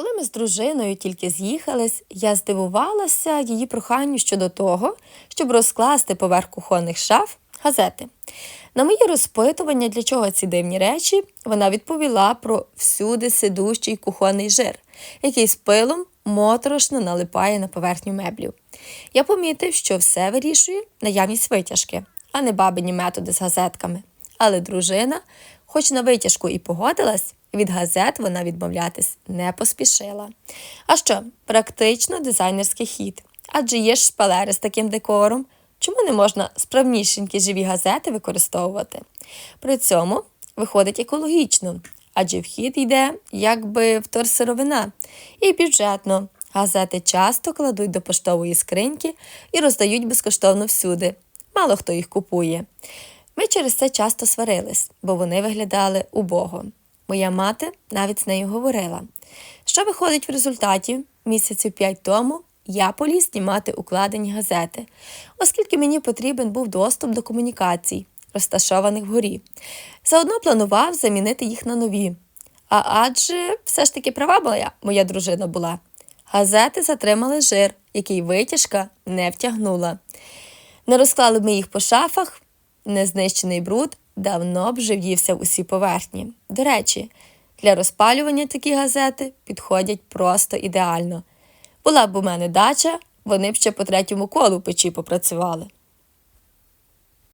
Коли ми з дружиною тільки з'їхались, я здивувалася її проханню щодо того, щоб розкласти поверх кухонних шаф газети. На моє розпитування, для чого ці дивні речі, вона відповіла про всюди сидущий кухонний жир, який з пилом моторошно налипає на поверхню меблів. Я помітив, що все вирішує наявність витяжки, а не бабині методи з газетками. Але дружина, хоч на витяжку і погодилась, від газет вона відмовлятись не поспішила. А що, практично дизайнерський хід. Адже є ж шпалери з таким декором. Чому не можна справнішенькі живі газети використовувати? При цьому виходить екологічно, адже вхід йде якби вторсировина і бюджетно. Газети часто кладуть до поштової скриньки і роздають безкоштовно всюди. Мало хто їх купує. Ми через це часто сварились, бо вони виглядали убого. Моя мати навіть з нею говорила. Що виходить в результаті? Місяців п'ять тому я поліз знімати укладені газети, оскільки мені потрібен був доступ до комунікацій, розташованих вгорі. Заодно планував замінити їх на нові. А адже все ж таки права моя, моя дружина була. Газети затримали жир, який витяжка не втягнула. Не розклали ми їх по шафах, незнищений бруд давно б вже в'ївся в усі поверхні. До речі, для розпалювання такі газети підходять просто ідеально. Була б у мене дача, вони б ще по третьому колу печі попрацювали.